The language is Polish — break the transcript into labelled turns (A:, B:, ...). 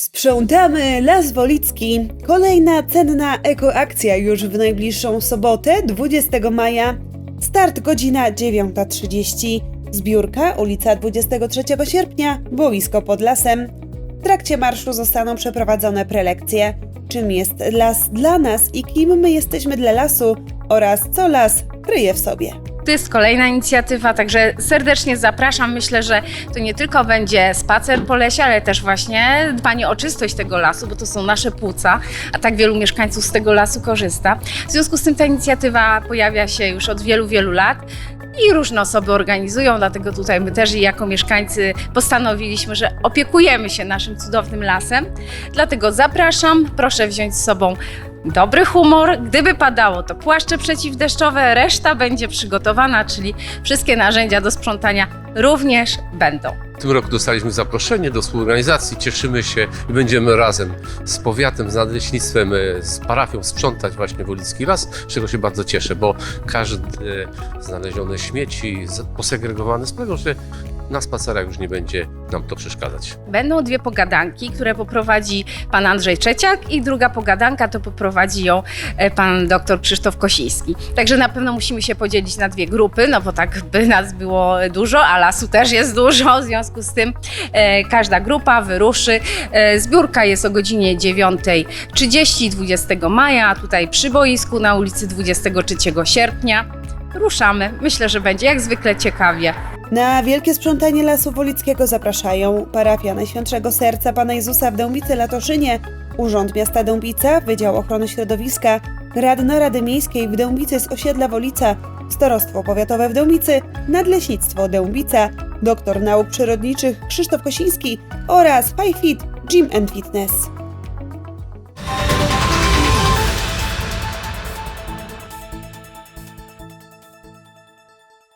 A: Sprzątamy Las Wolicki. Kolejna cenna ekoakcja już w najbliższą sobotę, 20 maja. Start godzina 9.30. Zbiórka ulica 23 sierpnia, boisko pod lasem. W trakcie marszu zostaną przeprowadzone prelekcje. Czym jest las dla nas i kim my jesteśmy dla lasu oraz co las kryje w sobie.
B: To jest kolejna inicjatywa, także serdecznie zapraszam. Myślę, że to nie tylko będzie spacer po lesie, ale też właśnie dbanie o czystość tego lasu, bo to są nasze płuca, a tak wielu mieszkańców z tego lasu korzysta. W związku z tym ta inicjatywa pojawia się już od wielu, wielu lat. I różne osoby organizują, dlatego tutaj my też i jako mieszkańcy postanowiliśmy, że opiekujemy się naszym cudownym lasem. Dlatego zapraszam, proszę wziąć z sobą dobry humor. Gdyby padało, to płaszcze przeciwdeszczowe, reszta będzie przygotowana, czyli wszystkie narzędzia do sprzątania również będą.
C: W tym roku dostaliśmy zaproszenie do współorganizacji. Cieszymy się i będziemy razem z powiatem, z nadleśnictwem, e, z parafią sprzątać właśnie Wolicki Las, z czego się bardzo cieszę, bo każde znalezione śmieci posegregowane sprawią, że na spacerach już nie będzie nam to przeszkadzać.
B: Będą dwie pogadanki, które poprowadzi pan Andrzej Trzeciak i druga pogadanka to poprowadzi ją e, pan dr Krzysztof Kosiński. Także na pewno musimy się podzielić na dwie grupy, no bo tak by nas było dużo, a lasu też jest dużo, w związku z tym e, każda grupa wyruszy. E, zbiórka jest o godzinie 9.30 20 maja, tutaj przy boisku na ulicy 23 sierpnia. Ruszamy. Myślę, że będzie jak zwykle ciekawie.
A: Na wielkie sprzątanie Lasu Wolickiego zapraszają parafia Najświętszego Serca Pana Jezusa w Dębicy Latoszynie, Urząd Miasta Dębica, Wydział Ochrony Środowiska, Radna Rady Miejskiej w Dębicy z osiedla Wolica, Starostwo Powiatowe w Dębicy, Nadleśnictwo Dębica, Doktor Nauk Przyrodniczych Krzysztof Kosiński oraz PyFit Gym and Fitness.